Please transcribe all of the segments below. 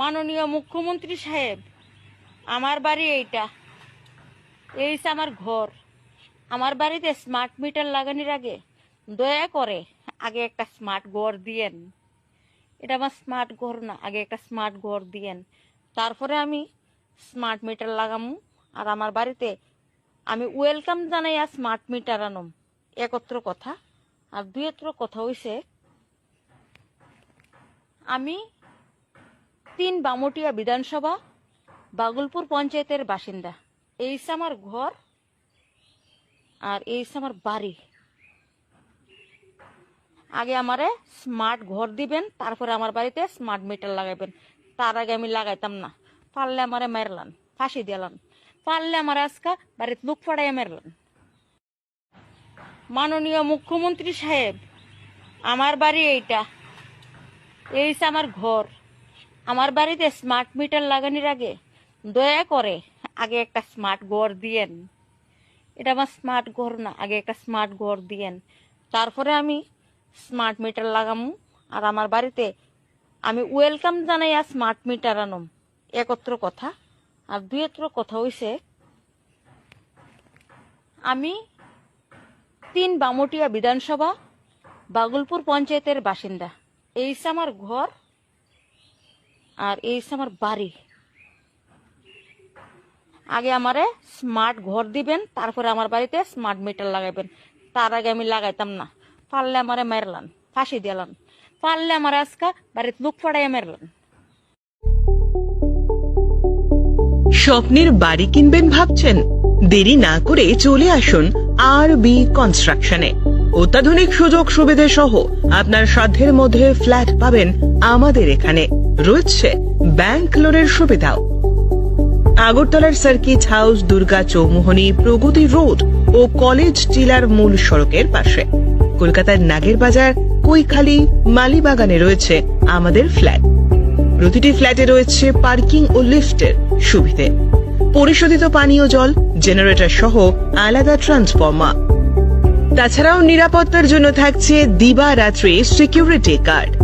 মাননীয় মুখ্যমন্ত্রী সাহেব, আমার বাড়ি এইটা। এই আমার ঘর। আমার বাড়িতে স্মার্ট মিটার লাগানোর আগে দয়া করে আগে একটা স্মার্ট ঘর দিয়েন। এটা আমার স্মার্ট ঘর না, আগে একটা স্মার্ট ঘর দিয়েন। তারপরে আমি স্মার্ট মিটার লাগামু আর আমার বাড়িতে আমি ওয়েলকাম জানাই আর স্মার্ট মিটার আনম। একত্র কথা। আর দুয়েত্র কথা হইছে, আমি তিন বামুটিয়া বিধানসভা, বাগুলপুর পঞ্চায়েতের বাসিন্দা। এই আমার ঘর আর এই আমার বাড়ি। আগে আমারে স্মার্ট ঘর দিবেন, তারপরে আমার বাড়িতে স্মার্ট মিটার লাগাইবেন। তার আগে আমি লাগাইতাম না, পারলে আমারে মেরলান, ফাঁসি দিলাম পারলে আমার আজকা বাড়িতে লুক ফাড়াইয়া মারলান। মাননীয় মুখ্যমন্ত্রী সাহেব, আমার বাড়ি এইটা, এই আমার ঘর। আমার বাড়িতে স্মার্ট মিটার লাগানোর আগে দয়া করে আগে একটা স্মার্ট ঘর দিয়েন। এটা আমার স্মার্ট ঘর না, আগে একটা স্মার্ট ঘর দিয়েন। তারপরে আমি স্মার্ট মিটার লাগামু আর আমার বাড়িতে আমি ওয়েলকাম জানাই আর স্মার্ট মিটার আনম। একত্র কথা। আর দুয়েত্র কথা হইছে, আমি তিন বামুটিয়া বিধানসভা বাগুলপুর পঞ্চায়েতের বাসিন্দা। এই আমার ঘর আর এই হচ্ছে আমার বাড়ি। আগে আমারে স্মার্ট ঘর দিবেন, তারপরে আমার বাড়িতে স্মার্ট মিটার লাগাইবেন তার আগে আমি লাগাইতাম না, পারলে আমারে মারলান ফাঁসি দিলাম। পারলে আমার আজকা বাড়িতে লুক ফাড়াইয়া মারলান স্বপ্নের বাড়ি কিনবেন ভাবছেন? দেরি না করে চলে আসুন আর বি কনস্ট্রাকশনে। অত্যাধুনিক সুযোগ সুবিধে সহ আপনার সাধ্যের মধ্যে ফ্ল্যাট পাবেন আমাদের এখানে। রয়েছে ব্যাংক লোনের সুবিধাও। আগরতলার circuit house, Durga Chowmuhani, Pragati road ও কলেজ টিলার মূল সড়কের পাশে। কলকাতার নাগের বাজার, কৈখালি, মালিবাগানে রয়েছে আমাদের ফ্ল্যাট। প্রতিটি ফ্ল্যাটে রয়েছে পার্কিং ও লিফটের সুবিধে। পরিশোধিত পানীয় জল, জেনারেটর সহ আলাদা ট্রান্সফর্মার। তাছাড়াও নিরাপত্তার জন্য থাকছে দিবা রাত্রি সিকিউরিটি গার্ড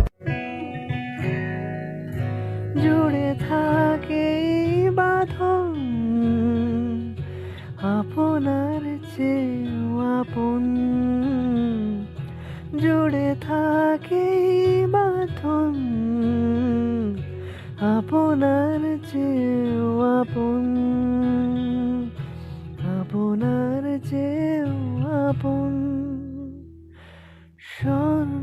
আপনার চেয়েও আপন। জুড়ে থাকে বাঁধন আপনার চেয়েও আপন। আপনার চেয়েও আপন। সব